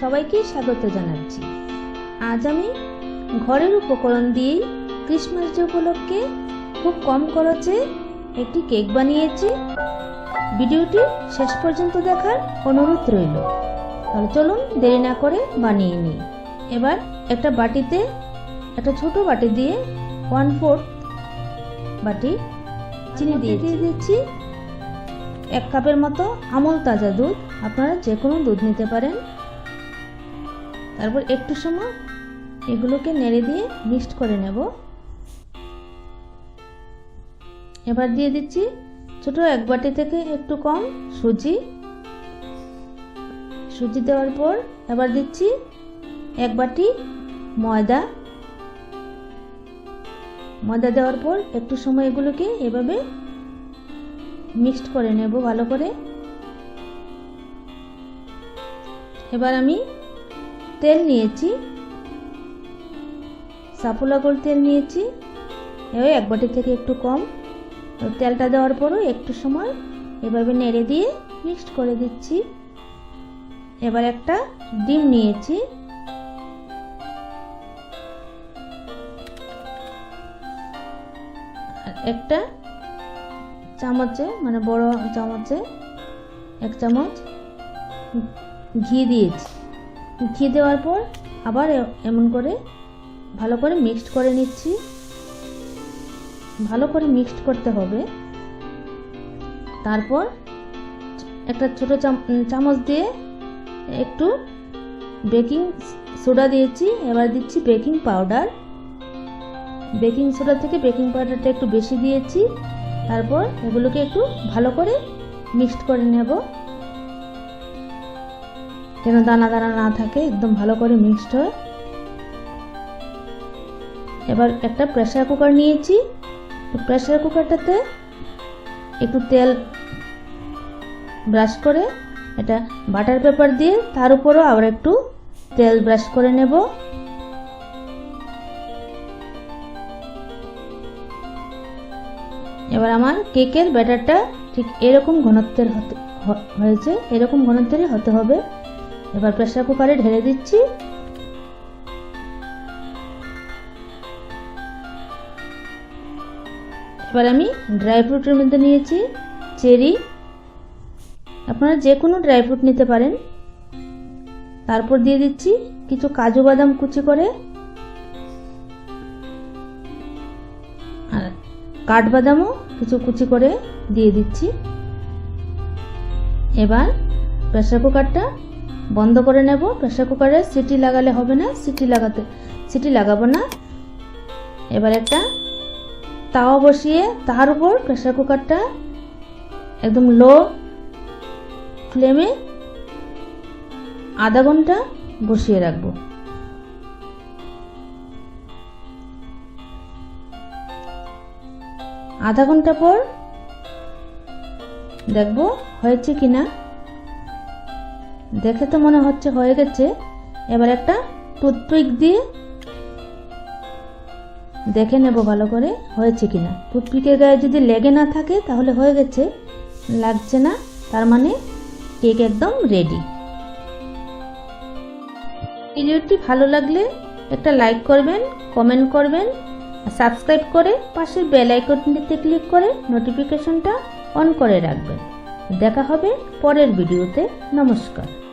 সবাইকে স্বাগত জানাচ্ছি। আজ আমি ঘরের উপকরণ দিয়েই ক্রিসমাস ডে উপলক্ষে খুব কম খরচে একটি কেক বানিয়েছি। ভিডিওটি শেষ পর্যন্ত দেখার অনুরোধ রইল। তাহলে চলুন দেরি না করে বানিয়ে নিই। এবার একটা বাটিতে একটা ছোট বাটি দিয়ে ওয়ান ফোর্থ বাটি চিনি দিয়ে দিয়ে দিচ্ছি। এক কাপের মতো আমল তাজা দুধ আপনারা যে কোনো দুধ নিতে পারেন। তারপর একটু সময় এগুলোকে নেড়ে দিয়ে মিক্সড করে নেব। এবার দিয়ে দিচ্ছি ছোট এক বাটি থেকে একটু কম সুজি। সুজি দেওয়ার পর এবার দিচ্ছি এক বাটি ময়দা। ময়দা দেওয়ার পর একটু সময় এগুলোকে এভাবে মিক্সড করে নেব ভালো করে। এবার আমি তেল নিয়েছি। সাপুলা গোল তেল নিয়েছি। ওই এক বাটি থেকে একটু কম। তেলটা দেওয়ার পরও একটু সময়। এভাবে নেড়ে দিয়ে মিক্সড করে দিচ্ছি। এবার একটা ডিম নিয়েছি। একটা চামচে মানে বড় চামচে এক চামচ ঘি দিয়েছি। ঘি দেওয়ার পর আবার এমন করে ভালো করে মিক্সড করে নিচ্ছি। ভালো করে মিক্সড করতে হবে। তারপর একটা ছোট চামচ দিয়ে একটু বেকিং সোডা দিয়েছি। এবার দিচ্ছি বেকিং পাউডার। বেকিং সোডা থেকে বেকিং পাউডারটা একটু বেশি দিয়েছি। তারপর এগুলোকে একটু ভালো করে মিক্সড করে নেব। যেন দানা দানা না থাকে, একদম ভালো করে মিক্সড হয়। এবার একটা প্রেশার কুকার নিয়েছি। প্রেশার কুকারটাতে একটু তেল ব্রাশ করে, এটা বাটার পেপার দিয়ে তার উপরও আবার একটু তেল ব্রাশ করে নেব। এবার আমার কেকের ব্যাটারটা ঠিক এরকম ঘনত্বের হতে হয়েছে, এরকম ঘনত্বেরই হতে হবে। এবার প্রেসার কুকারে ঢেলে দিচ্ছি। এবার আমি ড্রাই ফ্রুটের মধ্যে নিয়েছি চেরি। আপনারা যে কোনো ড্রাই ফ্রুট নিতে পারেন। তারপর দিয়ে দিচ্ছি কিছু কাজু বাদাম কুচি করে। কাঠবাদামও কিছু কুচি করে দিয়ে দিচ্ছি। এবার প্রেসার কুকারটা বন্ধ করে নেব। প্রেসার কুকারে সিটি লাগালে হবে না, সিটি লাগাতে, সিটি লাগাবো না। এবার একটা তাওয়া বসিয়ে তার উপর প্রেসার কুকারটা একদম লো ফ্লেমে আধা ঘণ্টা বসিয়ে রাখব। আধা ঘণ্টা পর দেখব হয়েছে কি না দেখে তো মনে হচ্ছে হয়ে গেছে। এবার একটা টুথপিক দিয়ে দেখে নেব ভালো করে হয়েছে কিনা। টুথপিকের গায়ে যদি লেগে না থাকে তাহলে হয়ে গেছে, লাগছে না, তার মানে কেক একদম রেডি ভিডিওটি ভালো লাগলে একটা লাইক করবেন কমেন্ট করবেন সাবস্ক্রাইব করে পাশের বেল আইকনটিতে ক্লিক করে নোটিফিকেশনটা অন করে রাখবেন। দেখা হবে পরের ভিডিওতে। নমস্কার।